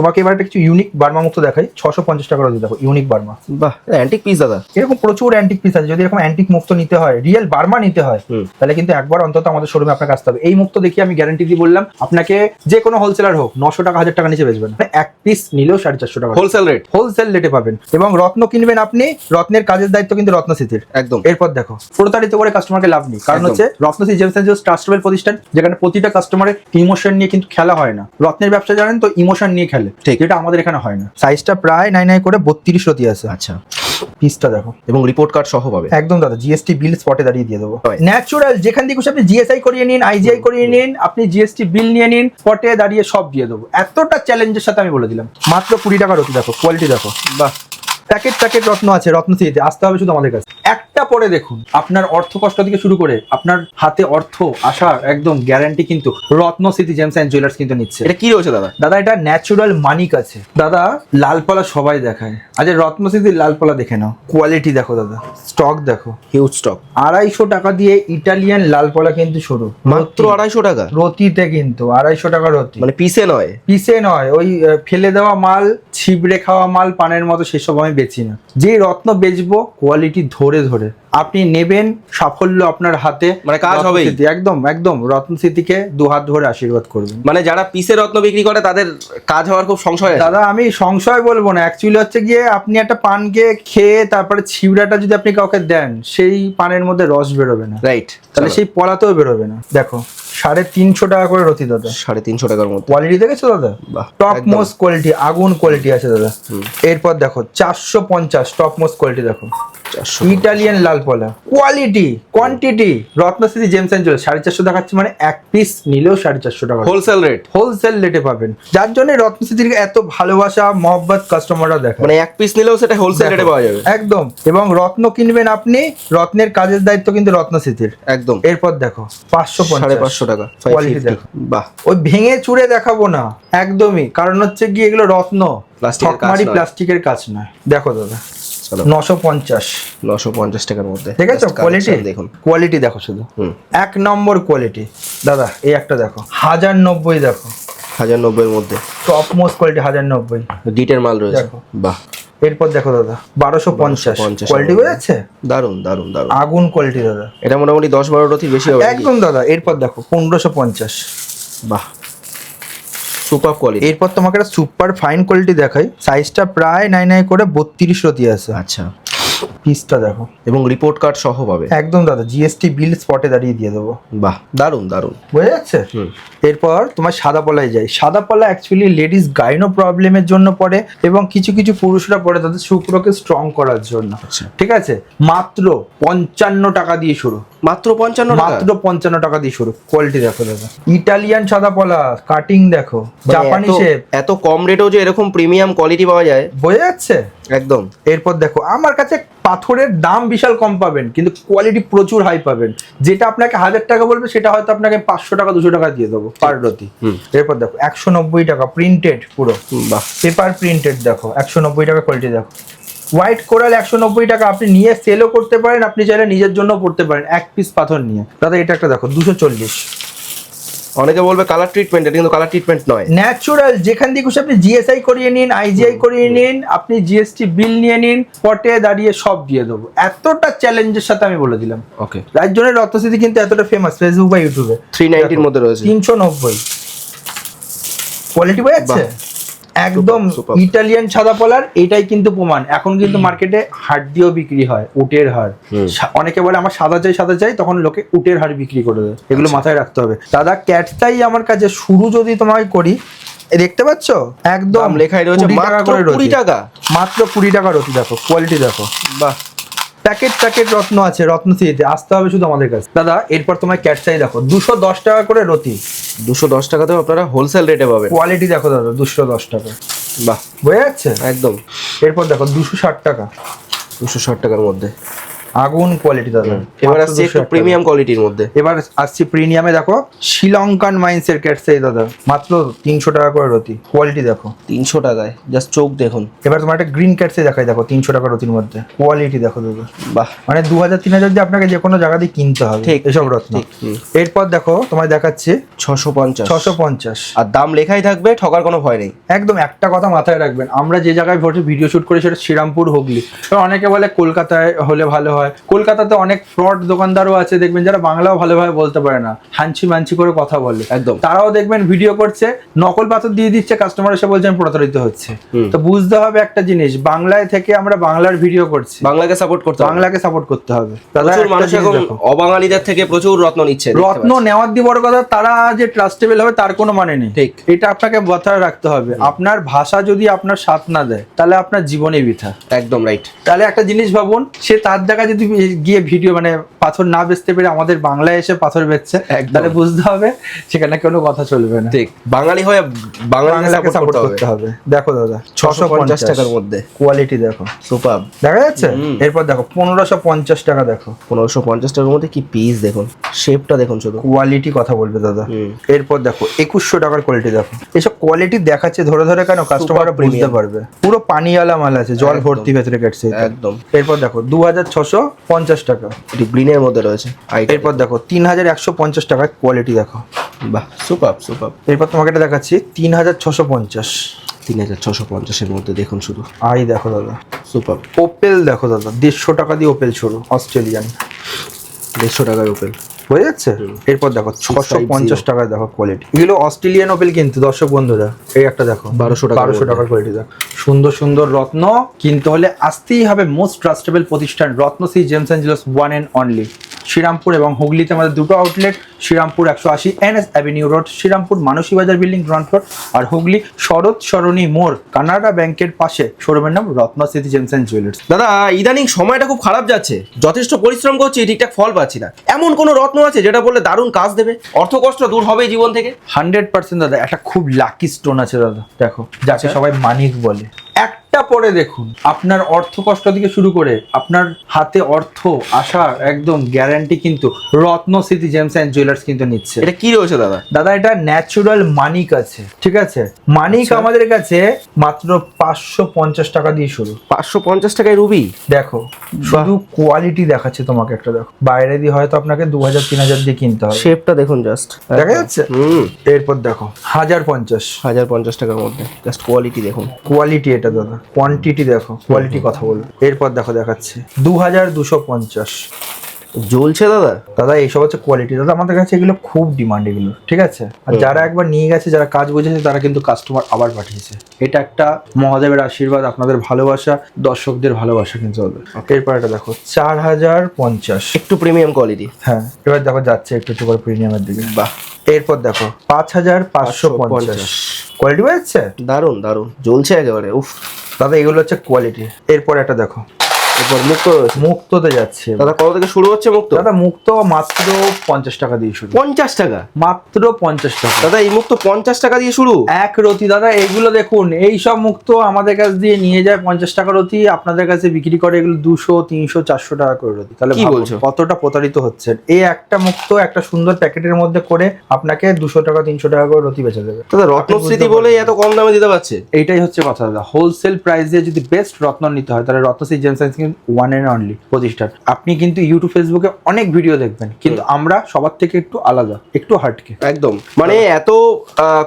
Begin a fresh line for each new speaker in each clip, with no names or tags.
তোমাকে এবার একটা কিছু ইউনিক বার্মা মুক্ত দেখাই। ছশো পঞ্চাশ টাকা রয়েছে দেখো ইউনিক বার্মা।
বাহ অ্যান্টিক পিস দাদা।
এরকম প্রচুর অ্যান্টিক পিস আছে। যদি এরকম অ্যান্টিক মুক্ত নিতে হয় রিয়েল বার্মা নিতে হয় তাহলে কিন্তু একবার অন্তত আমাদের শোরুমে আপনাকে আসতে হবে। এই মুক্ত দেখিয়ে আমি গ্যারান্টি দিয়ে বললাম আপনাকে যে কোনো হোলসেলার হোক নশো টাকা হাজার টাকা নিচে বেচবেন মানে এক পিস নিলেও সাড়ে চারশো টাকা।
হোলসেল রেট
হোলসেল রেটে পাবেন। এবং রত্ন কিনবেন আপনি রত্নের কাজের দায়িত্ব কিন্তু রত্ন স্মৃতির
একদম।
এরপর দেখো প্রতারিত করে কাস্টমারকে লাভ নেই। কারণ। হচ্ছে রত্নশ্রী জেমস ট্রাস্টেবল প্রতিষ্ঠান যেখানে প্রতিটা কাস্টমারের ইমোশন নিয়ে কিন্তু খেলা হয় না। রত্নের ব্যবসা জানেন তো ইমোশন নিয়ে খেলে।
ঠিক।
যেটা আমাদের এখানে হয় না। সাইজটা প্রায় নাই নাই করে বত্রিশ রতি আছে।
আচ্ছা।
পিসটা দেখো।
এবং রিপোর্ট কার্ড সহ পাবে।
একদম দাদা জিএসটি বিল স্পটে দাঁড়িয়ে দিয়ে দেবো। ন্যাচুরাল যেখান থেকে আপনি জিএসআই করিয়ে নিন আইজিআই করিয়ে নিন আপনি জিএসটি বিল নিয়ে নিন স্পটে দাঁড়িয়ে সব দিয়ে দেবো। এতটা চ্যালেঞ্জের সাথে আমি বলে দিলাম। মাত্র কুড়ি টাকা রতি দেখো কোয়ালিটি দেখো।
বাহ।
প্যাকেট প্যাকেট রত্ন আছে রত্নশ্রীতে আসতে হবে শুধু আমাদের কাছে। একটা পরে দেখুন আপনার অর্থ কষ্ট থেকে শুরু করে আপনার হাতে অর্থ আসার একদম গ্যারান্টি কিন্তু রত্নস্মৃতি জেমস অ্যান্ড জুয়েলার্স কিন্তু নিচ্ছে।
এটা কি রয়েছে দাদা?
দাদা এটা ন্যাচুরাল মানিক আছে। দাদা লালপালা সবাই দেখায়। আজ রত্নস্মৃতির লালপালা দেখে নাও। কোয়ালিটি দেখো দাদা। স্টক দেখো।
হিউজ স্টক
আড়াইশো টাকা দিয়ে ইটালিয়ান লালপালা কিন্তু শুরু।
মাত্র আড়াইশো টাকা?
রতিতে কিন্তু আড়াইশো টাকা রতি।
মানে পিসে নয়?
পিসে নয় ওই ফেলে দেওয়া মাল ছিবড়ে খাওয়া মাল পানের মতো সেসব আমি বেচি না। যে রত্ন বেচবো কোয়ালিটি ধরে ধরে। আপনি নেবেন সাফল্য আপনার হাতে।
মানে কাজ
হবে একদম একদম রত্ন স্মৃতিকে দু হাত ধরে আশীর্বাদ করবেন।
মানে যারা পিসে রত্ন বিক্রি করে তাদের কাজ হওয়ার খুব সংশয়
দাদা আমি সংশয় বলব না। অ্যাকচুয়ালি হচ্ছে গিয়ে আপনি একটা পানকে খেয়ে তারপরে ছিবড়াটা যদি আপনি কাউকে দেন সেই পানের মধ্যে রস বেরোবে না।
রাইট
তাহলে সেই পলাতেও বেরোবে না। দেখো। সাড়ে তিনশো টাকা করে রতি দাদা।
সাড়ে তিনশো টাকার মধ্যে
কোয়ালিটি দেখেছ দাদা?
বাহ,
টপ মোস্ট কোয়ালিটি আগুন কোয়ালিটি আছে দাদা। এরপর দেখো চারশো পঞ্চাশ টপ মোস্ট কোয়ালিটি দেখো ইটালিয়ান লাল পলা quality quantity Ratnashree gems and jewellers সাড়ে চারশো দেখাচ্ছি মানে এক পিস নিলেও সাড়ে চারশো টাকা।
হোলসেল রেট
হোলসেল রেটে পাবেন। যার জন্য রত্নশ্রীর এত ভালোবাসা মহব্বত কাস্টমাররা দেখে
মানে এক পিস নিলেও সেটা হোলসেল রেটে পাওয়া যাবে।
একদম। এবং রত্ন কিনবেন আপনি রত্নের কাজের দায়িত্ব কিন্তু রত্নস্মৃতির
একদম।
এরপর দেখো পাঁচশো
সাড়ে পাঁচশো টাকা
Quality
550
দেখো।
বাহ।
ওই ভেঙে চুড়ে দেখাবো না একদমই। কারণ হচ্ছে কি এগুলো রত্ন
প্লাস্টিকের কাজ নয়।
দেখো দাদা নশো পঞ্চাশ।
নশো পঞ্চাশ টাকার মধ্যে।
ঠিক আছে? কোয়ালিটি
দেখুন।
কোয়ালিটি দেখো শুধু। এক নম্বর কোয়ালিটি দাদা এই একটা দেখো। হাজার নব্বই দেখো।
হাজার নব্বইয়ের মধ্যে।
টপ মোস্ট কোয়ালিটি হাজার নব্বই।
ডিটের মাল রয়েছে।
দেখো।
বাহ।
এরপর দেখো দাদা বারোশো পঞ্চাশ।
1250
কোয়ালিটি বোঝাচ্ছে
দারুণ দারুণ দারুণ
আগুন কোয়ালিটি দাদা।
এটা মোটামুটি দশ বারো রতির বেশি হবে
একদম দাদা এরপর দেখো পনেরোশো পঞ্চাশ।
বাহ। সুপার কোয়ালিটি
এরপর তোমাকে একটা সুপার ফাইন কোয়ালিটি দেখাই। সাইজটা প্রায় নাই নাই করে বত্রিশ রতি আছে।
আচ্ছা।
পিসটা দেখো।
এবং রিপোর্ট কার্ড সহ পাবে।
একদম দাদা জিএসটি বিল স্পটে দাঁড়িয়ে দিয়ে দেবো।
বাহ দারুণ দারুণ
বোঝা যাচ্ছে? এরপর তোমার সাদা পলায় যাই। সাদা পলা অ্যাকচুয়ালি লেডিস গাইনো প্রবলেমের জন্য পড়ে এবং কিছু কিছু পুরুষরা পড়ে তাদের শুক্রকে স্ট্রং করার জন্য।
আচ্ছা।
ঠিক আছে? মাত্র পঞ্চান্ন টাকা দিয়ে শুরু।
মাত্র পঞ্চান্ন
মাত্র পঞ্চান্ন টাকা দিয়ে শুরু। কোয়ালিটি দেখো দাদা। ইটালিয়ান সাদা পলা কাটিং দেখো।
মানে
জাপানি শেপ
এত কম রেটেও যে এরকম প্রিমিয়াম কোয়ালিটি পাওয়া যায়।
বোঝা যাচ্ছে?
একদম।
এরপর দেখো আমার কাছে পাথরের দাম বিশাল কম পাবেন কিন্তু কোয়ালিটি প্রচুর হাই পাবেন। যেটা আপনাকে হাজার টাকা বলবে সেটা হয়তো আপনাকে পাঁচশো টাকা দুশো টাকা দিয়ে দেবো পার রতি এরপর দেখো একশো নব্বই টাকা প্রিন্টেড পুরো।
বাহ।
পেপার প্রিন্টেড দেখো একশো নব্বই টাকা কোয়ালিটি দেখো। হোয়াইট কোরাল একশো নব্বই টাকা আপনি নিয়ে সেলও করতে পারেন আপনি চাইলে নিজের জন্য পড়তে পারেন এক পিস পাথর নিয়ে। দাদা এটা একটা দেখো দুশো চল্লিশ।
অনেকে বলবে কালার ট্রিটমেন্ট এটা কিন্তু কালার ট্রিটমেন্ট নয়।
ন্যাচুরাল যেখান দিয়ে খুশি আপনি জিএসআই করিয়ে নিন আইজিআই করিয়ে নিন আপনি জিএসটি বিল নিয়ে নিন পটে দাঁড়িয়ে সব দিয়ে দেবো। এতটা চ্যালেঞ্জের সাথে আমি বলে দিলাম।
ওকে
রাজ্যের জন্য রক্তস্মৃতি কিন্তু এতটা ফেমাস ফেসবুক বা ইউটিউবে
থ্রি নাইনটির মধ্যে রয়েছে।
তিনশো নব্বই। কোয়ালিটি বই
বাহ।
একদম ইটালিয়ান সাদা পলার এটাই কিন্তু প্রমাণ। এখন কিন্তু মার্কেটে হাড় দিয়েও বিক্রি হয় উটের হাড়। অনেকে বলে আমার সাদা চাই সাদা চাই তখন লোকে উটের হাড় বিক্রি করে দেয়। এগুলো
আচ্ছা।
মাথায় রাখতে হবে। দাদা ক্যাটটাই আমার কাছে শুরু যদি তোমায় করি দেখতে পাচ্ছ? একদম
দাম লেখাই রয়েছে মাত্র কুড়ি টাকা।
মাত্র কুড়ি টাকা রতি দেখো কোয়ালিটি দেখো।
বাহ।
প্যাকেট প্যাকেট রত্ন আছে রত্ন সিটিতে আসতে হবে শুধু আমাদের কাছে। দাদা এরপর তোমার ক্যাটসাই দেখো। দুশো দশ টাকা করে রতি।
দুশো দশ টাকাতেও আপনারা হোলসেল রেটে পাবেন।
কোয়ালিটি দেখো দাদা দুশো দশ টাকা।
বাহ।
বোঝা যাচ্ছে?
একদম।
এরপর দেখো দুশো ষাট টাকা।
দুশো ষাট টাকার মধ্যে।
আগুন কোয়ালিটি দাদা।
এবার আসছে একটু প্রিমিয়াম কোয়ালিটির মধ্যে।
এবার আসছি প্রিমিয়ামে দেখো শ্রীলঙ্কান মাইন্সের ক্যাটসে দাদা। মাত্র তিনশো টাকা করে রতি কোয়ালিটি দেখো।
তিনশো টাকায়। জাস্ট চোখ দেখুন।
এবার তোমার একটা গ্রিন ক্যাটসে দেখাই দেখো তিনশো টাকা রতির মধ্যে। কোয়ালিটি দেখো দাদা।
বাহ।
মানে দু হাজার তিন হাজার দিয়ে আপনাকে যে কোনো জায়গা দিয়ে কিনতে হবে।
ঠিক,
এসব রত্ন। এরপর দেখো তোমায় দেখাচ্ছে
ছশো পঞ্চাশ।
ছশো পঞ্চাশ।
আর দাম লেখাই থাকবে ঠকার কোনো ভয় নেই।
একদম একটা কথা মাথায় রাখবেন আমরা যে জায়গায় ভিডিও শুট করি সেটা শ্রীরামপুর হুগলি। অনেকে বলে কলকাতায় হলে ভালো হয়। কলকাতাতে অনেক ফ্রড দোকানদারও আছে দেখবেন যারা বাংলাও ভালোভাবে বলতে পারে না। হাঞ্চি মাঞ্চি করে কথা বলে।
একদম।
তারাও দেখবেন ভিডিও করছে নকল পাথর দিয়ে দিচ্ছে কাস্টমার এসে বলছে প্রতারিত হচ্ছে। তো বুঝতে হবে একটা জিনিস বাংলায় থেকে আমরা বাংলার ভিডিও করছি।
বাংলাকে সাপোর্ট করতে
বাংলাকে সাপোর্ট করতে হবে।
মানুষ এখন অবাঙালিদের থেকে প্রচুর রত্ন নিচ্ছে
রত্ন নেওয়ার দিয়ে বড় কথা তারা যে ট্রাস্টেবল হবে তার কোনো মানে নেই।
ঠিক।
এটা আপনাকে মাথায় রাখতে হবে। আপনার ভাষা যদি আপনার সাথ না দেয় তাহলে আপনার জীবনে বৃথা।
একদম রাইট
তাহলে একটা জিনিস ভাবুন সে তার জায়গায় যদি গিয়ে ভিডিও মানে পাথর না বেচতে পেরে আমাদের বাংলায় এসে পাথর বেচছে। তাহলে বুঝতে হবে সেখানে কোনো কথা চলবে না।
ঠিক বাঙালি হয়ে বাংলাকে
বাংলাকে
সাপোর্ট করতে হবে।
দেখো দাদা
ছশো পঞ্চাশ টাকার মধ্যে।
কোয়ালিটি দেখো।
সুপার
দেখা যাচ্ছে? এরপর দেখো পনেরোশো পঞ্চাশ টাকা দেখো।
পনেরোশো পঞ্চাশ টাকার মধ্যে কি পিস দেখুন? শেপটা দেখুন শুধু।
কোয়ালিটি কথা বলবে দাদা। এরপর দেখো একুশশো টাকার কোয়ালিটি দেখো। এসব কোয়ালিটি দেখাচ্ছে ধরে ধরে কেন? কাস্টমাররা বুঝতে। পারবে। পুরো পানিওয়ালা মাল আছে জল ভর্তি ভেতরে কেটছে
একদম।
এরপর দেখো দু হাজার ছশো পঞ্চাশ টাকা।
এটি গ্রিনের মধ্যে রয়েছে।
এরপর দেখো তিন হাজার একশো পঞ্চাশ টাকার কোয়ালিটি দেখো।
বাহ সুপার সুপার
এরপর তোমাকে এটা দেখাচ্ছি তিন হাজার ছশো পঞ্চাশ।
তিন হাজার ছশো পঞ্চাশের মধ্যে দেখুন শুধু।
আই দেখো দাদা।
সুপার
ওপেল দেখো দাদা দেড়শো টাকা দিয়ে ওপেল শুরু অস্ট্রেলিয়ান
দেড়শো টাকার ওপেন
হয়ে যাচ্ছে? এরপর দেখো ছশো পঞ্চাশ টাকার দেখো কোয়ালিটি এগুলো অস্ট্রেলিয়ান ওপেল কিন্তু দর্শক বন্ধুরা এই একটা দেখো
1200 টাকার
বারোশো টাকার কোয়ালিটি দেখো। সুন্দর সুন্দর রত্ন কিনতে হলে আসতেই হবে মোস্ট ট্রাস্টেবল প্রতিষ্ঠান Ratna city gems and jewellers one and only Serampore এবং হুগলিতে আমাদের দুটো আউটলেট শ্রীরামপুর একশো আশি N S avenue road Serampore Manasi Bazar building ground floor আর হুগলি শরৎ সরণী মোড় কানাডা ব্যাংকের পাশে। শোরুমের নাম Ratna city gems and jewellers.
দাদা ইদানিং সময়টা খুব খারাপ যাচ্ছে। যথেষ্ট পরিশ্রম করছি ঠিকঠাক ফল পাচ্ছি না। এমন কোনো রত্ন আছে যেটা বললে দারুণ কাজ দেবে? অর্থ কষ্ট দূর হবে জীবন থেকে?
হান্ড্রেড পার্সেন্ট দাদা একটা খুব লাকি স্টোন আছে দাদা দেখো যাকে
আচ্ছা।
সবাই মানিক বলে। একটা পরে দেখুন। আপনার অর্থ কষ্ট থেকে শুরু করে আপনার হাতে অর্থ আসার একদম গ্যারান্টি কিন্তু Ratna city gems and jewellers কিন্তু নিচ্ছে।
এটা কি রয়েছে দাদা?
দাদা এটা ন্যাচুরাল মানিক আছে ঠিক আছে? মানিক
আচ্ছা।
আমাদের কাছে মাত্র পাঁচশো পঞ্চাশ টাকা দিয়ে শুরু।
পাঁচশো পঞ্চাশ টাকায় রুবি
দেখো শুধু কোয়ালিটি দেখাচ্ছে তোমাকে একটা দেখো। বাইরে দিয়ে হয়তো আপনাকে দু হাজার তিন হাজার দিয়ে কিনতে হবে।
শেপটা দেখুন জাস্ট
দেখা যাচ্ছে? এরপর দেখো হাজার পঞ্চাশ।
হাজার পঞ্চাশ টাকার মধ্যে জাস্ট কোয়ালিটি দেখুন।
কোয়ালিটি এটা দাদা। কোয়ান্টিটি দেখো কোয়ালিটি কথা বলো এরপর দেখো দেখাচ্ছে। দু হাজার দুশো পঞ্চাশ।
জ্বলছে দাদা?
দাদা এইসব হচ্ছে কোয়ালিটি দাদা আমাদের কাছে এগুলো খুব ডিমান্ড এগুলো ঠিক আছে? আর যারা একবার নিয়ে গেছে যারা কাজ বুঝেছে তারা কিন্তু কাস্টমার আবার পাঠিয়েছে। এটা একটা মহাদেবের আশীর্বাদ আপনাদের ভালোবাসা দর্শকদের ভালোবাসা কিন্তু হবে। এরপর এটা দেখো চার হাজার পঞ্চাশ।
একটু প্রিমিয়াম কোয়ালিটি
হ্যাঁ এবার দেখো যাচ্ছে একটু একটু করে প্রিমিয়ামের দিকে।
বাহ।
এরপর দেখো পাঁচ হাজার পাঁচশো পঞ্চাশ। কোয়ালিটি বাজছে
দারুণ দারুণ জ্বলছে একেবারে উফ।
দাদা এগুলো হচ্ছে কোয়ালিটি এরপর একটা দেখো
এরপর মুক্ত রয়েছে
মুক্ততে যাচ্ছে।
দাদা কত থেকে শুরু হচ্ছে মুক্ত?
দাদা মুক্ত মাত্র পঞ্চাশ টাকা দিয়ে শুরু।
পঞ্চাশ টাকা?
মাত্র পঞ্চাশ টাকা।
দাদা এই মুক্ত পঞ্চাশ টাকা দিয়ে শুরু?
এক রতি দাদা এইগুলো দেখুন এই সব মুক্ত আমাদের কাছ দিয়ে নিয়ে যায় পঞ্চাশ টাকা রতি আপনাদের কাছে বিক্রি করে এগুলো দুশো তিনশো চারশো টাকা করে রতি। তাহলে
কি বলছো?
কতটা প্রতারিত হচ্ছেন এই একটা মুক্ত একটা সুন্দর প্যাকেটের মধ্যে করে আপনাকে দুশো টাকা তিনশো টাকা করে রতি বেচে দেবে।
দাদা রত্নস্মৃতি বলেই এত কম দামে দিতে পারছে।
এইটাই হচ্ছে কথা দাদা। হোলসেল প্রাইসে যদি বেস্ট রত্ন নিতে হয় তাহলে রত্ন সি জেমস কিন্তু ওয়ান অ্যান্ড অনলি প্রতিষ্ঠান। আপনি কিন্তু ইউটিউব ফেসবুকে অনেক ভিডিও দেখবেন কিন্তু আমরা সবার থেকে একটু আলাদা একটু হাটকে
একদম। মানে এত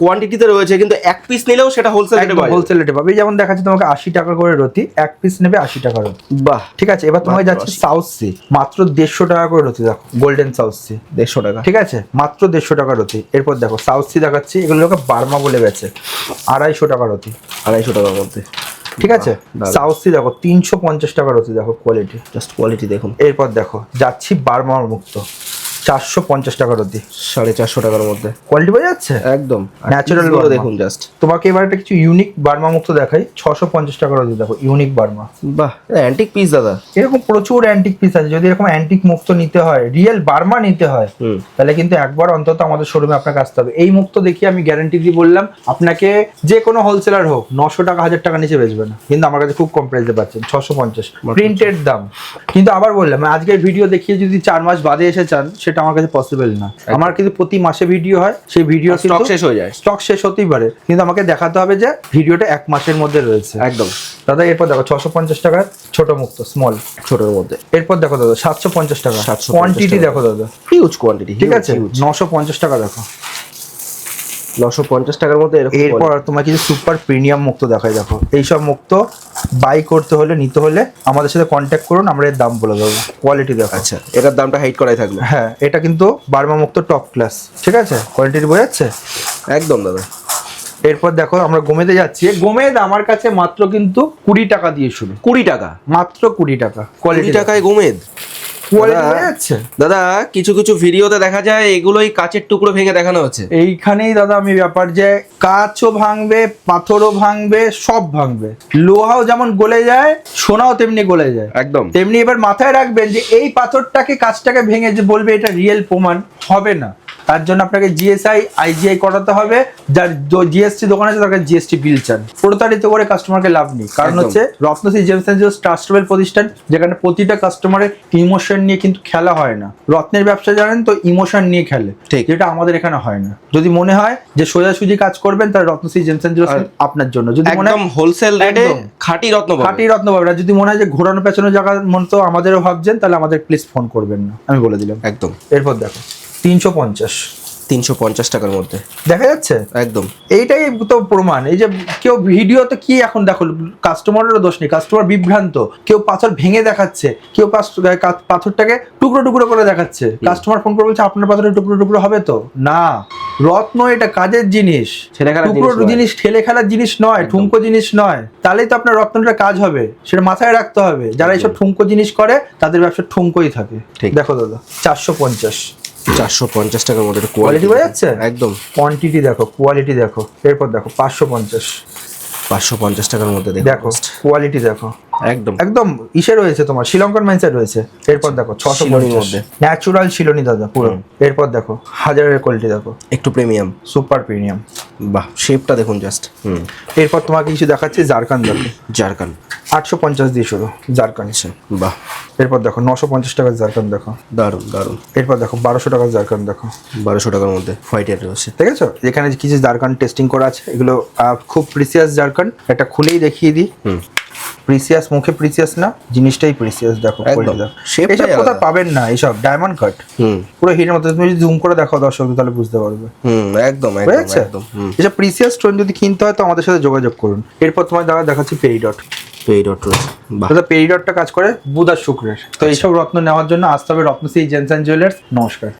কোয়ান্টিটিতে রয়েছে কিন্তু এক পিস নিলেও সেটা হোলসেল রেটে যাবে।
হোলসেল রেটে পাবে। যেমন দেখাচ্ছে তোমাকে আশি টাকা করে রতি এক পিস নেবে আশি টাকা রতি।
বাহ।
ঠিক আছে এবার
মাত্র
যাচ্ছে সাউথ সি মাত্র দেড়শো টাকা করে রতি দেখো গোল্ডেন সাউথ সি
দেড়শো টাকা।
ঠিক আছে মাত্র দেড়শো টাকা রতি। এরপর দেখো সাউথ সি দেখাচ্ছি এগুলোকে বার্মা বলে গেছে। আড়াইশো টাকা রতি।
আড়াইশো টাকার মধ্যে।
ঠিক আছে? সাউসি দেখো তিনশো পঞ্চাশ টাকা রয়েছে দেখো কোয়ালিটি
জাস্ট কোয়ালিটি দেখুন।
এরপর দেখো যাচ্ছি বারমার মুক্ত। চারশো পঞ্চাশ টাকার অব্দি
সাড়ে চারশো টাকার মধ্যে।
কোয়ালিটি বোঝা যাচ্ছে?
একদম। গুলো দেখুন জাস্ট
তোমাকে এবার একটা কিছু ইউনিক বার্মা মুক্ত দেখাই। ছশো পঞ্চাশ টাকার অব্দি দেখো ইউনিক বার্মা।
বাহ অ্যান্টিক পিস দাদা।
এরকম প্রচুর অ্যান্টিক পিস আছে। যদি এরকম অ্যান্টিক মুক্ত নিতে হয় রিয়েল বার্মা নিতে হয় তাহলে কিন্তু একবার অন্তত আমাদের শোরুমে আপনাকে আসতে হবে। এই মুক্ত দেখিয়ে আমি গ্যারান্টি দিয়ে বললাম আপনাকে যে কোনো হোলসেলার হোক নশো টাকা হাজার টাকা নিচে বেচবে না। কিন্তু আমার কাছে খুব কম প্রাইসে পাচ্ছেন ছশো পঞ্চাশ। প্রিন্টেড দাম। কিন্তু আবার বললাম আজকের ভিডিও দেখিয়ে যদি চার মাস বাদে এসে চান সেটা আমার কাছে পসিবল না। আমার কিন্তু প্রতি মাসে ভিডিও হয় সেই ভিডিও
স্টক শেষ হয়ে যায়।
স্টক শেষ হতেই পারে। কিন্তু আমাকে দেখাতে হবে যে ভিডিওটা এক মাসের মধ্যে রয়েছে।
একদম।
দাদা এরপর দেখো ছশো পঞ্চাশ টাকার ছোট মুক্ত স্মল
ছোটর মধ্যে।
এরপর দেখো দাদা সাতশো পঞ্চাশ টাকা। কোয়ান্টিটি দেখো দাদা।
হিউজ কোয়ান্টিটি
ঠিক আছে? নশো পঞ্চাশ টাকা দেখো।
নশো পঞ্চাশ টাকার মধ্যে এরকম
এরপর তোমার কিছু সুপার প্রিমিয়াম মুক্ত দেখাই দেখো। এইসব মুক্ত বাই করতে হলে নিতে হলে আমাদের সাথে কন্ট্যাক্ট করুন আমরা এর দাম বলে দেবো। কোয়ালিটি দেখো।
আচ্ছা এটার দামটা হাইট করাই থাকল।
হ্যাঁ এটা কিন্তু বার্মা মুক্ত টপ ক্লাস ঠিক আছে? কোয়ালিটি বোঝা যাচ্ছে?
একদম দাদা।
এরপর দেখো আমরা গোমেদে যাচ্ছি। গোমেদ আমার কাছে মাত্র কিন্তু কুড়ি টাকা দিয়ে শুরু।
কুড়ি টাকা।
মাত্র কুড়ি টাকা। কোয়ালিটি
টাকায় গোমেদ? দাদা,
বোঝা যাচ্ছে?
দাদা কিছু কিছু ভিডিওতে দেখা যায় এগুলোই কাচের টুকরো ভেঙে দেখানো হচ্ছে।
এইখানেই দাদা আমি ব্যাপার যে কাচও ভাঙবে পাথরও ভাঙবে সব ভাঙবে। লোহাও যেমন গলে যায় সোনাও তেমনি গলে যায়।
একদম।
তেমনি এবার মাথায় রাখবেন যে এই পাথরটাকে কাজটাকে ভেঙে যে বলবে এটা রিয়েল প্রমাণ হবে না। তার জন্য আপনাকে জিএসআই আইজিআই করাতে হবে। যার জিএসটি দোকান আছে তাকে জিএসটি বিল চান। প্রতারিত করে কাস্টমারকে লাভ নেই। কারণ হচ্ছে Ratnashree gems and jewellers trustable প্রতিষ্ঠান যেখানে প্রতিটা কাস্টমারের ইমোশন নিয়ে কিন্তু খেলা হয় না। রত্নের ব্যবসা জানেন তো ইমোশন নিয়ে খেলে। যেটা আমাদের এখানে হয় না। যদি মনে হয় যে সোজাসুজি কাজ করবেন তাহলে রত্নশ্রী জেমস অ্যান্ড
আর-
আপনার জন্য। যদি মনে হয়
হোলসেল রেটে খাঁটি রত্ন।
খাঁটি রত্ন পাবেন। যদি মনে হয় যে ঘোরানো পেছানো জায়গার তো আমাদেরও ভাবছেন তাহলে আমাদের প্লিজ ফোন করবেন না। আমি বলে দিলাম।
একদম।
এরপর দেখো। তিনশো পঞ্চাশ।
তিনশো পঞ্চাশ টাকার মধ্যে।
দেখা যাচ্ছে?
একদম।
এইটাই তো প্রমাণ। এই যে কেউ ভিডিওতে কি এখন দেখো কাস্টমারেরও দোষ নেই। কাস্টমার বিভ্রান্ত। কেউ পাথর ভেঙে দেখাচ্ছে। কেউ পাথরটাকে টুকরো টুকরো করে দেখাচ্ছে। কাস্টমার ফোন করে বলছে আপনার পাথরের টুকরো টুকরো হবে তো? না। রত্ন এটা কাজের জিনিস। টুকরো
জিনিস
জিনিস ঠেলে খেলার জিনিস নয় ঠুমকো জিনিস নয়। তাহলেই তো আপনার রত্নটা কাজ হবে। সেটা মাথায় রাখতে হবে। যারা এইসব ঠুমকো জিনিস করে তাদের ব্যবসা ঠুমকোই থাকে।
ঠিক।
দেখো দাদা চারশো পঞ্চাশ।
চারশো পঞ্চাশ টাকার মধ্যে কোয়ালিটি
বোঝা যাচ্ছে?
একদম।
কোয়ান্টিটি দেখো কোয়ালিটি দেখো। এরপর দেখো পাঁচশো পঞ্চাশ।
পাঁচশো পঞ্চাশ টাকার মধ্যে দেখো
কোয়ালিটি দেখো।
একদম।
একদম ইসে রয়েছে তোমার শ্রীলঙ্কার মাইন্সের রয়েছে। এরপর দেখো ছশো
শিলনির
মধ্যে। ন্যাচুরাল শিলনি দাদা পুরো। এরপর দেখো হাজারের কোয়ালিটি দেখো।
একটু প্রিমিয়াম
সুপার প্রিমিয়াম
বাহ শেপটা দেখুন জাস্ট হুম।
এরপর তোমাকে কিছু দেখাচ্ছি জারকান দেখো।
জারকান
আটশো পঞ্চাশ দিয়ে শুরু জারকান
আচ্ছা বাহ।
এরপর দেখো নশো পঞ্চাশ টাকার জারকান দেখো।
দারুণ দারুণ।
এরপর দেখো বারোশো টাকার জারকান দেখো।
বারোশো টাকার মধ্যে হোয়াইট হোয়াইটের রয়েছে।
ঠিক আছে এখানে কিছু জারকান টেস্টিং করা আছে। এগুলো খুব প্রিসিয়াস জারকান এটা খুলেই দেখিয়ে দিই।
হুম।
প্রিসিয়াস মুখে প্রিসিয়াস না জিনিসটাই প্রিসিয়াস দেখো এসব কোথাও পাবেন না এইসব ডায়মন্ড কাট পুরো হিরের মতো তুমি যদি জুম করে দেখো দর্শক তাহলে বুঝতে পারবে।
হুম একদম একদম
এসব প্রিসিয়াস স্টোন যদি কিনতে হয় তো আমাদের সাথে যোগাযোগ করুন। এরপর তোমার দাদা দেখাচ্ছি পেরিডট
তো এই ডট রয়েছে
দাদা পেরিডটটা কাজ করে বুধ আর শুক্রের। তো এইসব রত্ন নেওয়ার জন্য আসতে হবে রত্নশ্রী জেন্স অ্যান্ড জুয়েলার্স নমস্কার।